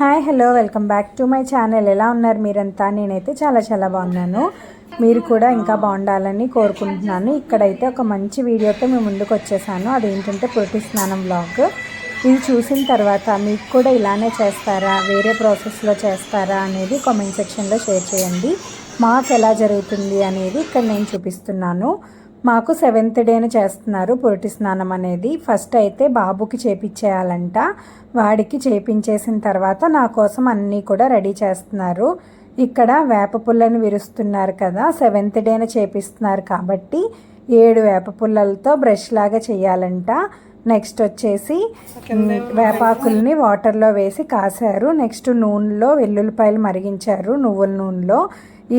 Hi hello welcome back to my channel ఎలా ఉన్నారు మీరంతా? నేనైతే చాలా చాలా బాగున్నాను. మీరు కూడా ఇంకా బాగుండాలని కోరుకుంటున్నాను. ఇక్కడైతే ఒక మంచి వీడియోతో మేము ముందుకు వచ్చేసాను. అదేంటంటే పురుటి స్నానం బ్లాగ్ ఇది చూసిన తర్వాత మీకు కూడా ఇలానే చేస్తారా? వేరే ప్రాసెస్లో చేస్తారా అనేది కామెంట్ సెక్షన్లో షేర్ చేయండి. మాకు ఎలా జరుగుతుంది అనేది ఇక్కడ నేను చూపిస్తున్నాను. మాకు సెవెంత్ డేన చేస్తున్నారు పొరటి స్నానం అనేది. ఫస్ట్ అయితే బాబుకి చేపించేయాలంట. వాడికి చేపించేసిన తర్వాత నా కోసం అన్నీ కూడా రెడీ చేస్తున్నారు. ఇక్కడ వేప పుల్లని విరుస్తున్నారు కదా సెవెంత్ డేన చేపిస్తున్నారు కాబట్టి ఏడు వేప పుల్లలతో బ్రష్ లాగా చేయాలంట. నెక్స్ట్ వచ్చేసి వేపాకుల్ని వాటర్లో వేసి కాశారు నెక్స్ట్ నూనెలో వెల్లుల్లిపాయలు మరిగించారు నువ్వుల నూనెలో.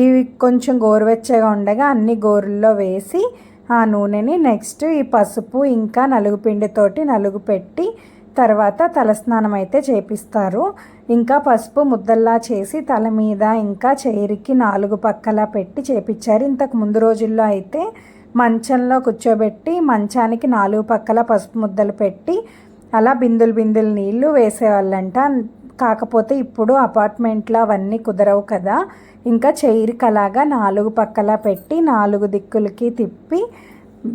ఇవి కొంచెం గోరువెచ్చగా ఉండగా అన్ని గోరుల్లో వేసి ఆ నూనెని నెక్స్ట్ ఈ పసుపు ఇంకా నలుగు పిండితోటి నలుగు పెట్టి తర్వాత తలస్నానం అయితే చేపిస్తారు. ఇంకా పసుపు ముద్దల్లా చేసి తల మీద ఇంకా చైరికి నాలుగు పక్కలా పెట్టి చేపించారు ఇంతకు ముందు రోజుల్లో అయితే మంచంలో కూర్చోబెట్టి మంచానికి నాలుగు పక్కల పసుపు ముద్దలు పెట్టి అలా బిందులు బిందులు నీళ్ళు వేసేవాళ్ళంట. కాకపోతే ఇప్పుడు అపార్ట్మెంట్లో అవన్నీ కుదరవు కదా. ఇంకా చైర్కి అలాగా నాలుగు పక్కలా పెట్టి నాలుగు దిక్కులకి తిప్పి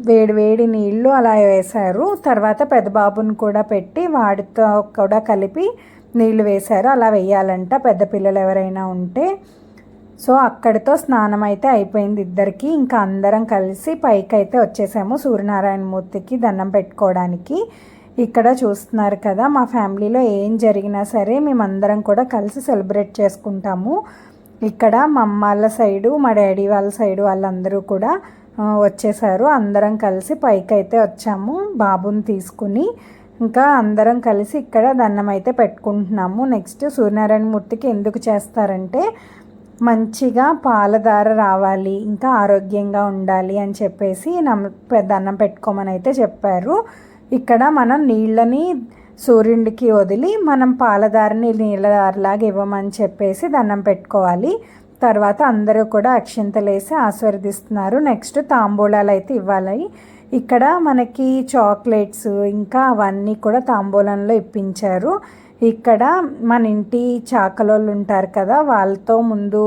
వేడి వేడి నీళ్ళు అలా వేశారు. తర్వాత పెద్ద బాబుని కూడా పెట్టి వాడితో కూడా కలిపి నీళ్ళు వేశారు. అలా వేయాలంట పెద్ద పిల్లలు ఎవరైనా ఉంటే. సో అక్కడితో స్నానం అయితే అయిపోయింది ఇద్దరికి. ఇంకా అందరం కలిసి పైకి అయితే వచ్చేసాము సూర్యనారాయణ మూర్తికి దండం పెట్టుకోవడానికి. ఇక్కడ చూస్తున్నారు కదా మా ఫ్యామిలీలో ఏం జరిగినా సరే మేమందరం కూడా కలిసి సెలబ్రేట్ చేసుకుంటాము. ఇక్కడ మా అమ్మ వాళ్ళ సైడు మా డాడీ వాళ్ళ సైడు వాళ్ళందరూ కూడా వచ్చేసారు. అందరం కలిసి పైకి అయితే వచ్చాము బాబుని తీసుకుని. ఇంకా అందరం కలిసి ఇక్కడ దండం అయితే పెట్టుకుంటున్నాము. నెక్స్ట్ సూర్యనారాయణ మూర్తికి ఎందుకు చేస్తారంటే మంచిగా పాలధార రావాలి ఇంకా ఆరోగ్యంగా ఉండాలి అని చెప్పేసి నమ్మ దండం పెట్టుకోమని అయితే చెప్పారు. ఇక్కడ మనం నీళ్ళని సూర్యుడికి వదిలి మనం పాలదారిని నీళ్ళదారిలాగా ఇవ్వమని చెప్పేసి దండం పెట్టుకోవాలి. తర్వాత అందరూ కూడా అక్షింతలు వేసి ఆశీర్వదిస్తున్నారు. నెక్స్ట్ తాంబూలాలు అయితే ఇవ్వాలి. ఇక్కడ మనకి చాక్లెట్స్ ఇంకా అవన్నీ కూడా తాంబూలంలో ఇప్పించారు. ఇక్కడ మన ఇంటి చాకలోళ్ళు ఉంటారు కదా వాళ్ళతో ముందు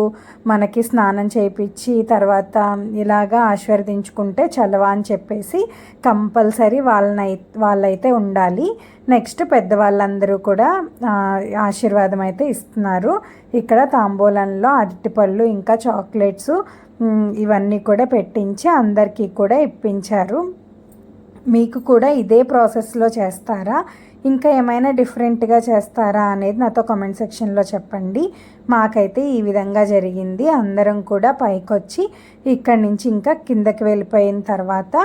మనకి స్నానం చేయించి తర్వాత ఇలాగా ఆశీర్వదించుకుంటే చలవా అని చెప్పేసి కంపల్సరీ వాళ్ళనై వాళ్ళైతే ఉండాలి. నెక్స్ట్ పెద్దవాళ్ళందరూ కూడా ఆశీర్వాదం అయితే ఇస్తున్నారు. ఇక్కడ తాంబూలంలో అరటిపళ్ళు ఇంకా చాక్లెట్స్ ఇవన్నీ కూడా పెట్టించి అందరికీ కూడా ఇప్పించారు. మీకు కూడా ఇదే ప్రాసెస్లో చేస్తారా? ఇంకా ఏమైనా డిఫరెంట్గా చేస్తారా అనేది నాతో కామెంట్ సెక్షన్లో చెప్పండి. మాకైతే ఈ విధంగా జరిగింది. అందరం కూడా పైకొచ్చి ఇక్కడి నుంచి ఇంకా కిందకి వెళ్ళిపోయిన తర్వాత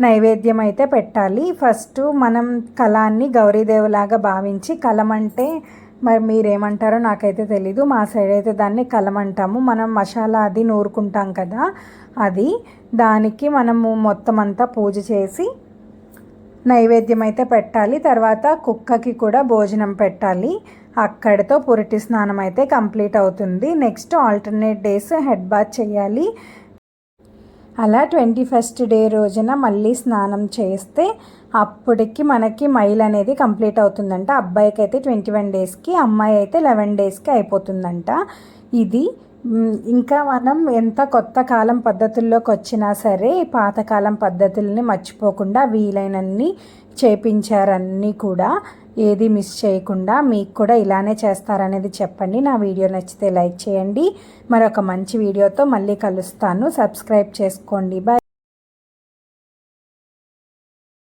నైవేద్యం అయితే పెట్టాలి. ఫస్ట్ మనం కళాన్ని గౌరీదేవులాగా భావించి కలం అంటే మరి మీరేమంటారో నాకైతే తెలీదు. మా సైడ్ అయితే దాన్ని కలం అంటాము. మనం మసాలా అది నూరుకుంటాం కదా అది దానికి మనము మొత్తం అంతా పూజ చేసి నైవేద్యం అయితే పెట్టాలి. తర్వాత కుక్కకి కూడా భోజనం పెట్టాలి. అక్కడితో పురిటి స్నానం అయితే కంప్లీట్ అవుతుంది. Next alternate days head bath చేయాలి. అలా ట్వంటీ ఫస్ట్ డే రోజున మళ్ళీ స్నానం చేస్తే అప్పటికి మనకి మైల్ అనేది కంప్లీట్ అవుతుందంట. అబ్బాయికి అయితే ట్వంటీ వన్ డేస్కి అమ్మాయి అయితే లెవెన్ డేస్కి అయిపోతుందంట. ఇది ఇంకా మనం ఎంత కొత్త కాలం పద్ధతుల్లోకి వచ్చినా సరే పాతకాలం పద్ధతుల్ని మర్చిపోకుండా వీలైనన్ని చేపించారన్నీ కూడా ఏది మిస్ చేయకుండా మీకు కూడా ఇలానే చేస్తారనేది చెప్పండి. నా వీడియో నచ్చితే లైక్ చేయండి. మరొక మంచి వీడియోతో మళ్ళీ కలుస్తాను. సబ్స్క్రైబ్ చేసుకోండి. బాయ్